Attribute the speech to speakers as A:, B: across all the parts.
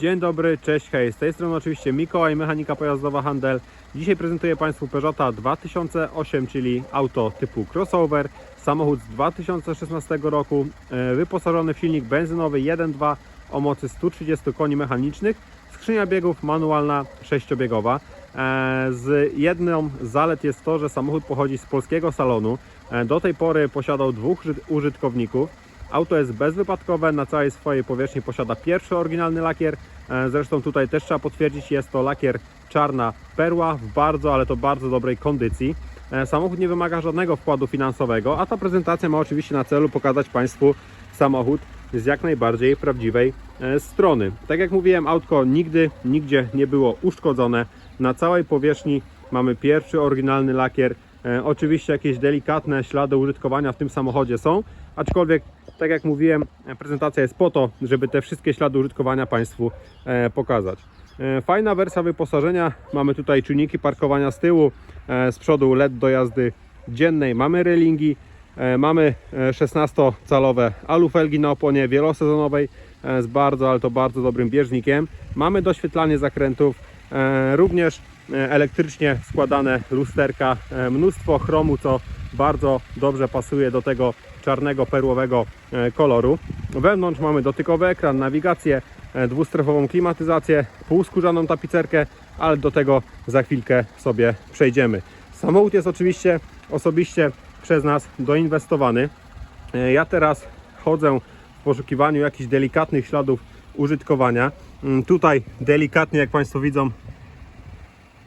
A: Dzień dobry, cześć, hej, z tej strony oczywiście Mikołaj, mechanika pojazdowa Handel. Dzisiaj prezentuję Państwu Peugeota 2008, czyli auto typu crossover, samochód z 2016 roku, e, wyposażony w silnik benzynowy 1.2 o mocy 130 koni mechanicznych, skrzynia biegów manualna 6-biegowa. E, Z jedną z zalet jest to, że samochód pochodzi z polskiego salonu. E, Do tej pory posiadał dwóch uży- użytkowników. Auto jest bezwypadkowe, na całej swojej powierzchni posiada pierwszy oryginalny lakier. E, Zresztą tutaj też trzeba potwierdzić, jest to lakier czarna perła w bardzo, ale to bardzo dobrej kondycji. E, Samochód nie wymaga żadnego wkładu finansowego, a ta prezentacja ma oczywiście na celu pokazać Państwu samochód z jak najbardziej prawdziwej e, strony. Tak jak mówiłem, autko nigdy, nigdzie nie było uszkodzone. Na całej powierzchni mamy pierwszy oryginalny lakier. Oczywiście jakieś delikatne ślady użytkowania w tym samochodzie są, aczkolwiek tak jak mówiłem, e, prezentacja jest po to, żeby te wszystkie ślady użytkowania Państwu e, pokazać. E, Fajna wersja wyposażenia. Mamy tutaj czujniki parkowania z tyłu, z przodu LED do jazdy dziennej. Mamy relingi, mamy e, 16-calowe alufelgi na oponie wielosezonowej z bardzo, ale to bardzo dobrym bieżnikiem. Mamy doświetlanie zakrętów, również elektrycznie składane lusterka, mnóstwo chromu, co bardzo dobrze pasuje do tego czarnego perłowego e, koloru. Wewnątrz mamy dotykowy ekran, nawigację, e, dwustrefową klimatyzację, półskórzaną tapicerkę, ale do tego za chwilkę sobie przejdziemy. Samochód jest oczywiście osobiście przez nas doinwestowany. E, Ja teraz chodzę w poszukiwaniu jakichś delikatnych śladów użytkowania. Mm, Tutaj delikatnie, jak Państwo widzą,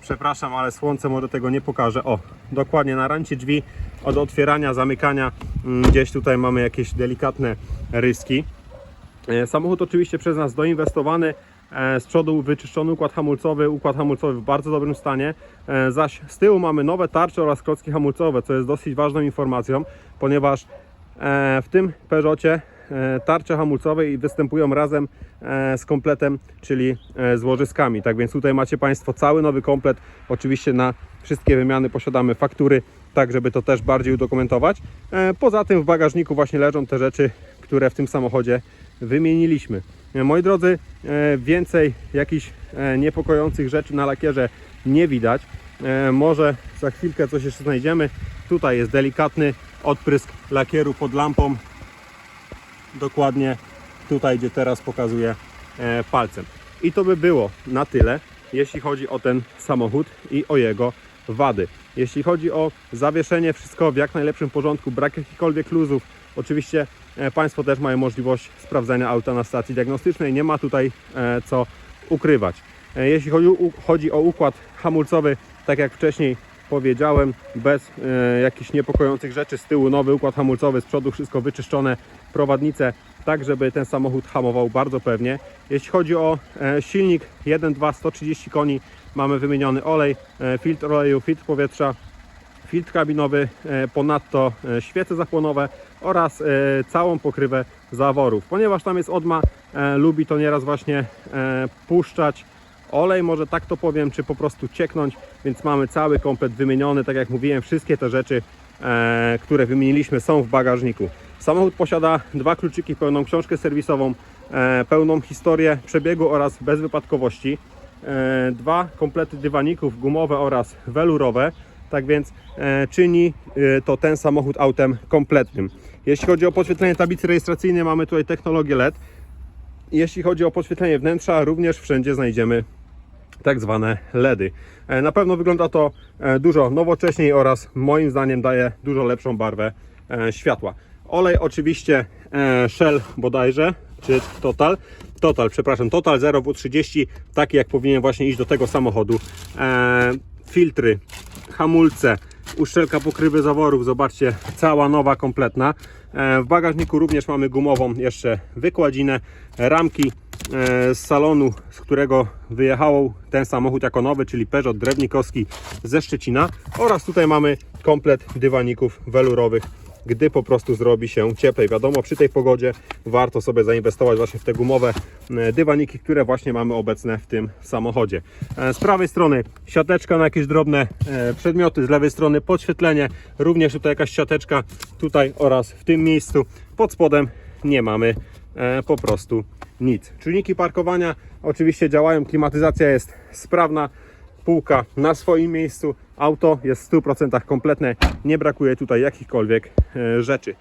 A: przepraszam, ale słońce może tego nie pokaże. O, dokładnie na rancie drzwi od otwierania, zamykania mm, gdzieś tutaj mamy jakieś delikatne ryski. E, Samochód oczywiście przez nas doinwestowany. E, Z przodu wyczyszczony układ hamulcowy, układ hamulcowy w bardzo dobrym stanie, E, zaś z tyłu mamy nowe tarcze oraz klocki hamulcowe, co jest dosyć ważną informacją, ponieważ w tym Peugeotie tarcze hamulcowe występują razem e, z kompletem, czyli e, z łożyskami. Tak więc tutaj macie Państwo cały nowy komplet. Oczywiście na wszystkie wymiany posiadamy faktury, tak żeby to też bardziej udokumentować. E, Poza tym w bagażniku właśnie leżą te rzeczy, które w tym samochodzie wymieniliśmy. E, Moi drodzy, e, więcej jakichś e, niepokojących rzeczy na lakierze nie widać. E, Może za chwilkę coś jeszcze znajdziemy. Tutaj jest delikatny odprysk lakieru pod lampą. Dokładnie tutaj, gdzie teraz pokazuję e, palcem. I to by było na tyle, jeśli chodzi o ten samochód i o jego wady. Jeśli chodzi o zawieszenie, wszystko w jak najlepszym porządku, brak jakichkolwiek luzów. Oczywiście e, Państwo też mają możliwość sprawdzenia auta na stacji diagnostycznej. Nie ma tutaj e, co ukrywać. Jeśli chodzi o układ hamulcowy, tak jak wcześniej powiedziałem, bez e, jakichś niepokojących rzeczy z tyłu nowy układ hamulcowy, z przodu wszystko wyczyszczone, prowadnice, tak żeby ten samochód hamował bardzo pewnie. Jeśli chodzi o e, silnik 1.2 130 koni, mamy wymieniony olej, e, filtr oleju, filtr powietrza, filtr kabinowy, e, ponadto e, świece zapłonowe oraz e, całą pokrywę zaworów. Ponieważ tam jest odma, e, lubi to nieraz właśnie e, puszczać olej, może tak to powiem, czy po prostu cieknąć, więc mamy cały komplet wymieniony, tak jak mówiłem, wszystkie te rzeczy, e, które wymieniliśmy są w bagażniku. Samochód posiada dwa kluczyki, pełną książkę serwisową, e, pełną historię przebiegu oraz bezwypadkowości, e, dwa komplety dywaników gumowe oraz welurowe, tak więc e, czyni e, to ten samochód autem kompletnym. Jeśli chodzi o podświetlenie tablicy rejestracyjnej, mamy tutaj technologię LED. Jeśli chodzi o podświetlenie wnętrza, również wszędzie znajdziemy tak zwane LEDy. E, Na pewno wygląda to e, dużo nowocześniej oraz moim zdaniem daje dużo lepszą barwę e, światła. Olej oczywiście Shell bodajże, czy Total. Total, przepraszam, Total 0W30, taki jak powinien właśnie iść do tego samochodu. Filtry, hamulce, uszczelka pokrywy zaworów, zobaczcie, cała nowa, kompletna. W bagażniku również mamy gumową jeszcze wykładzinę, ramki z salonu, z którego wyjechał ten samochód jako nowy, czyli Peugeot Drewnikowski ze Szczecina oraz tutaj mamy komplet dywaników welurowych, gdy po prostu zrobi się cieplej. Wiadomo, przy tej pogodzie warto sobie zainwestować właśnie w te gumowe e, dywaniki, które właśnie mamy obecne w tym samochodzie. E, Z prawej strony siateczka na jakieś drobne e, przedmioty, z lewej strony podświetlenie, również tutaj jakaś siateczka tutaj oraz w tym miejscu. Pod spodem nie mamy e, po prostu nic. Czujniki parkowania oczywiście działają, klimatyzacja jest sprawna, półka na swoim miejscu, auto jest w 100% kompletne, nie brakuje tutaj jakichkolwiek e, rzeczy.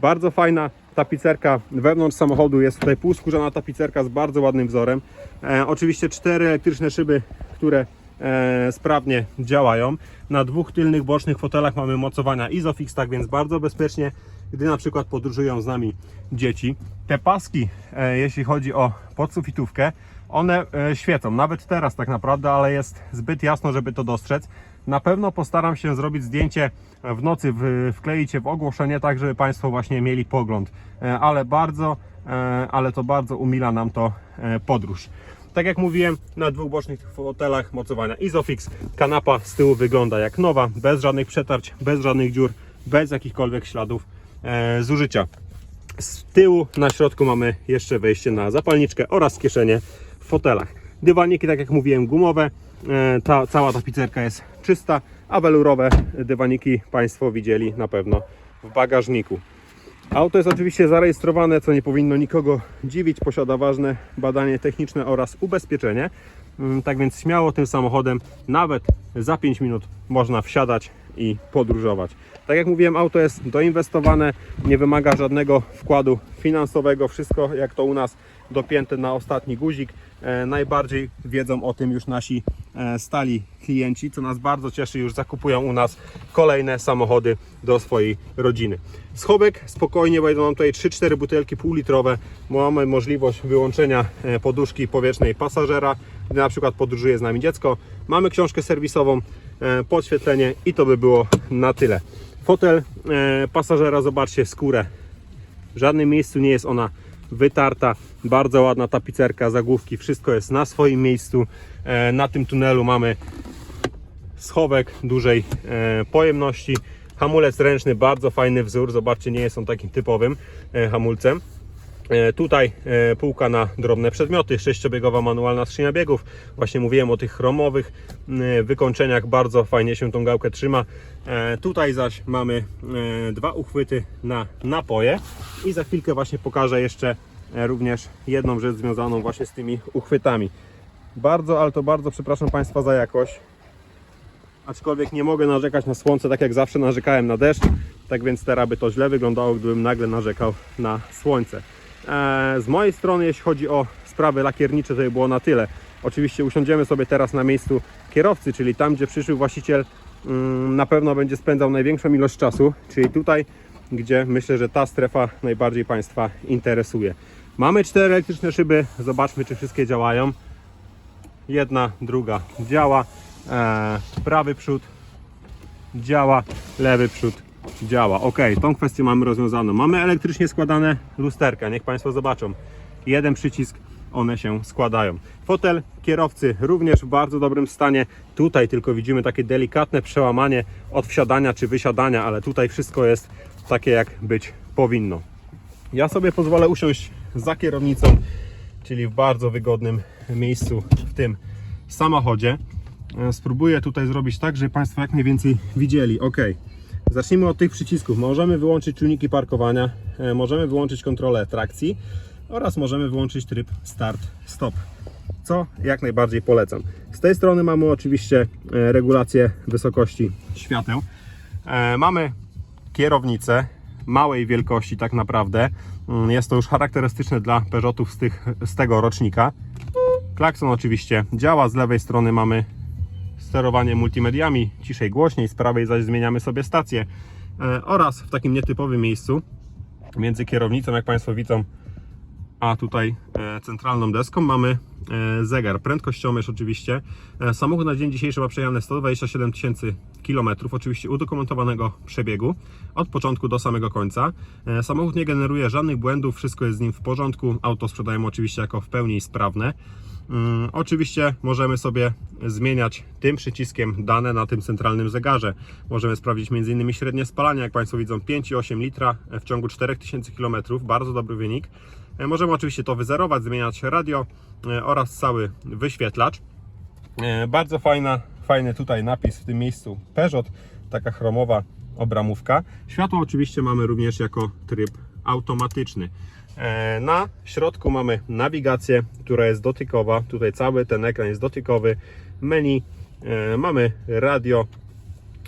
A: Bardzo fajna tapicerka wewnątrz samochodu, jest tutaj półskórzana tapicerka z bardzo ładnym wzorem. E, oczywiście cztery elektryczne szyby, które e, sprawnie działają. Na dwóch tylnych bocznych fotelach mamy mocowania Isofix, tak więc bardzo bezpiecznie, gdy na przykład podróżują z nami dzieci. Te paski, e, jeśli chodzi o podsufitówkę, one e, świecą, nawet teraz tak naprawdę, ale jest zbyt jasno, żeby to dostrzec. Na pewno postaram się zrobić zdjęcie w nocy, wkleić je w ogłoszenie, tak żeby Państwo właśnie mieli pogląd. E, Ale bardzo, ale to bardzo umila nam to podróż. Tak jak mówiłem, na dwóch bocznych fotelach mocowania Isofix. Kanapa z tyłu wygląda jak nowa, bez żadnych przetarć, bez żadnych dziur, bez jakichkolwiek śladów zużycia. Z tyłu na środku mamy jeszcze wejście na zapalniczkę oraz kieszenie w fotelach. Dywaniki, tak jak mówiłem, gumowe. E, Ta cała tapicerka jest czysta, a welurowe dywaniki Państwo widzieli na pewno w bagażniku. Auto jest oczywiście zarejestrowane, co nie powinno nikogo dziwić. Posiada ważne badanie techniczne oraz ubezpieczenie. Mm, Tak więc śmiało tym samochodem nawet za 5 minut można wsiadać i podróżować. Tak jak mówiłem, auto jest doinwestowane, nie wymaga żadnego wkładu finansowego. Wszystko jak to u nas dopięte na ostatni guzik. E, najbardziej wiedzą o tym już nasi e, stali klienci, co nas bardzo cieszy. Już zakupują u nas kolejne samochody do swojej rodziny. Schowek spokojnie, wejdą nam tutaj 3-4 butelki półlitrowe. Mamy możliwość wyłączenia e, poduszki powietrznej pasażera, gdy na przykład podróżuje z nami dziecko. Mamy książkę serwisową, podświetlenie i to by było na tyle. Fotel e, pasażera, zobaczcie skórę w żadnym miejscu nie jest ona wytarta. Bardzo ładna tapicerka, zagłówki, wszystko jest na swoim miejscu. E, Na tym tunelu mamy schowek dużej e, pojemności. Hamulec ręczny, bardzo fajny wzór. Zobaczcie, nie jest on takim typowym e, hamulcem. E, Tutaj e, półka na drobne przedmioty, sześciobiegowa manualna skrzynia biegów. Właśnie mówiłem o tych chromowych wykończeniach, bardzo fajnie się tą gałkę trzyma. E, Tutaj zaś mamy dwa uchwyty na napoje i za chwilkę właśnie pokażę jeszcze również jedną rzecz związaną właśnie z tymi uchwytami. Bardzo, ale to bardzo przepraszam Państwa za jakość. Aczkolwiek nie mogę narzekać na słońce, tak jak zawsze narzekałem na deszcz. Tak więc teraz by to źle wyglądało, gdybym nagle narzekał na słońce. Eee, z mojej strony, jeśli chodzi o sprawy lakiernicze, to by było na tyle. Oczywiście usiądziemy sobie teraz na miejscu kierowcy, czyli tam, gdzie przyszły właściciel mm, na pewno będzie spędzał największą ilość czasu, czyli tutaj, gdzie myślę, że ta strefa najbardziej Państwa interesuje. Mamy cztery elektryczne szyby, zobaczmy, czy wszystkie działają. Jedna, druga działa. Eee, prawy przód działa, lewy przód działa. Ok, tą kwestię mamy rozwiązaną. Mamy elektrycznie składane lusterka, niech Państwo zobaczą. Jeden przycisk, one się składają. Fotel kierowcy również w bardzo dobrym stanie. Tutaj tylko widzimy takie delikatne przełamanie od wsiadania czy wysiadania, ale tutaj wszystko jest takie jak być powinno. Ja sobie pozwolę usiąść za kierownicą, czyli w bardzo wygodnym miejscu w tym samochodzie. E, Spróbuję tutaj zrobić tak, żeby Państwo jak mniej więcej widzieli. Ok, zacznijmy od tych przycisków. Możemy wyłączyć czujniki parkowania, e, możemy wyłączyć kontrolę trakcji oraz możemy wyłączyć tryb start-stop, co jak najbardziej polecam. Z tej strony mamy oczywiście e, regulację wysokości świateł. E, Mamy kierownicę małej wielkości tak naprawdę. Mm, Jest to już charakterystyczne dla Peugeotów z, tych, z tego rocznika. Klakson oczywiście działa, z lewej strony mamy sterowanie multimediami, ciszej, głośniej, z prawej zaś zmieniamy sobie stację e, oraz w takim nietypowym miejscu między kierownicą, jak Państwo widzą, a tutaj e, centralną deską mamy e, zegar, prędkościomierz oczywiście. Samochód na dzień dzisiejszy ma przejechane 127 tysięcy kilometrów, oczywiście udokumentowanego przebiegu od początku do samego końca. Samochód nie generuje żadnych błędów, wszystko jest z nim w porządku. Auto sprzedajemy oczywiście jako w pełni sprawne. Mm, Oczywiście możemy sobie zmieniać tym przyciskiem dane na tym centralnym zegarze. Możemy sprawdzić m.in. średnie spalanie, jak Państwo widzą 5,8 litra w ciągu 4000 km, bardzo dobry wynik. E, Możemy oczywiście to wyzerować, zmieniać radio e, oraz cały wyświetlacz. E, Bardzo fajna, fajny tutaj napis w tym miejscu Peugeot, taka chromowa obramówka. Światło oczywiście mamy również jako tryb automatyczny. Na środku mamy nawigację, która jest dotykowa. Tutaj cały ten ekran jest dotykowy. Menu, e, mamy radio,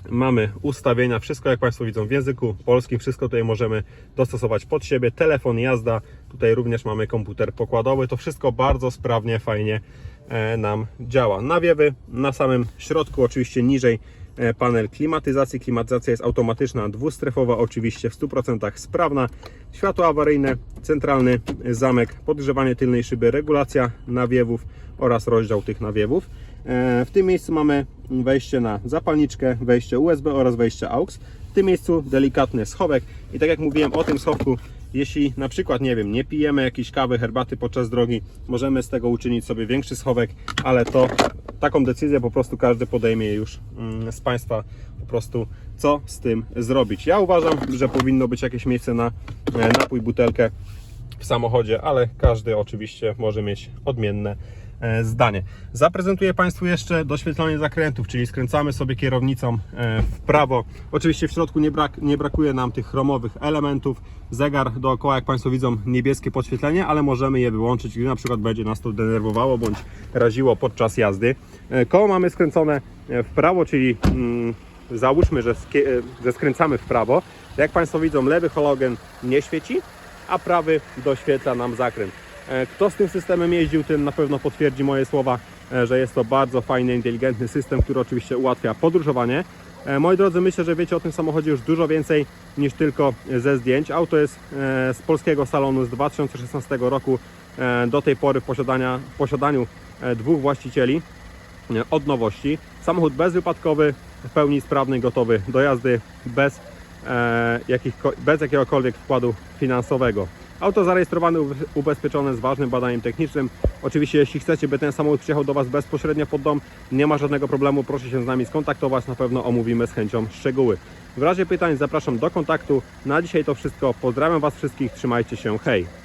A: mamy ustawienia, wszystko jak Państwo widzą w języku polskim, wszystko tutaj możemy dostosować pod siebie. Telefon, jazda, tutaj również mamy komputer pokładowy. To wszystko bardzo sprawnie, fajnie e, nam działa. Nawiewy na samym środku, oczywiście niżej e, panel klimatyzacji. Klimatyzacja jest automatyczna, dwustrefowa, oczywiście w 100% sprawna. Światło awaryjne, centralny zamek, podgrzewanie tylnej szyby, regulacja nawiewów oraz rozdział tych nawiewów. E, W tym miejscu mamy wejście na zapalniczkę, wejście USB oraz wejście AUX. W tym miejscu delikatny schowek i tak jak mówiłem o tym schowku, jeśli na przykład, nie wiem, nie pijemy jakiejś kawy, herbaty podczas drogi, możemy z tego uczynić sobie większy schowek, ale to taką decyzję po prostu każdy podejmie już mm, z Państwa po prostu co z tym zrobić. Ja uważam, że powinno być jakieś miejsce na e, napój, butelkę w samochodzie, ale każdy oczywiście może mieć odmienne zdanie. Zaprezentuję Państwu jeszcze doświetlanie zakrętów, czyli skręcamy sobie kierownicą e, w prawo. Oczywiście w środku nie, brak, nie brakuje nam tych chromowych elementów. Zegar dookoła, jak Państwo widzą, niebieskie podświetlenie, ale możemy je wyłączyć, gdy na przykład będzie nas to denerwowało bądź raziło podczas jazdy. E, Koło mamy skręcone e, w prawo, czyli mm, załóżmy, że, e, że skręcamy w prawo. Jak Państwo widzą, lewy halogen nie świeci, a prawy doświetla nam zakręt. E, Kto z tym systemem jeździł, ten na pewno potwierdzi moje słowa, e, że jest to bardzo fajny, inteligentny system, który oczywiście ułatwia podróżowanie. E, Moi drodzy, myślę, że wiecie o tym samochodzie już dużo więcej niż tylko ze zdjęć. Auto jest z polskiego salonu z 2016 roku. Do tej pory w posiadaniu dwóch właścicieli od nowości. Samochód bezwypadkowy, w pełni sprawny, gotowy do jazdy, bez, jakich, bez jakiegokolwiek wkładu finansowego. Auto zarejestrowane, ube- ubezpieczone z ważnym badaniem technicznym. Oczywiście, jeśli chcecie, by ten samochód przyjechał do Was bezpośrednio pod dom, nie ma żadnego problemu, proszę się z nami skontaktować, na pewno omówimy z chęcią szczegóły. W razie pytań zapraszam do kontaktu. Na dzisiaj to wszystko. Pozdrawiam Was wszystkich, trzymajcie się, hej!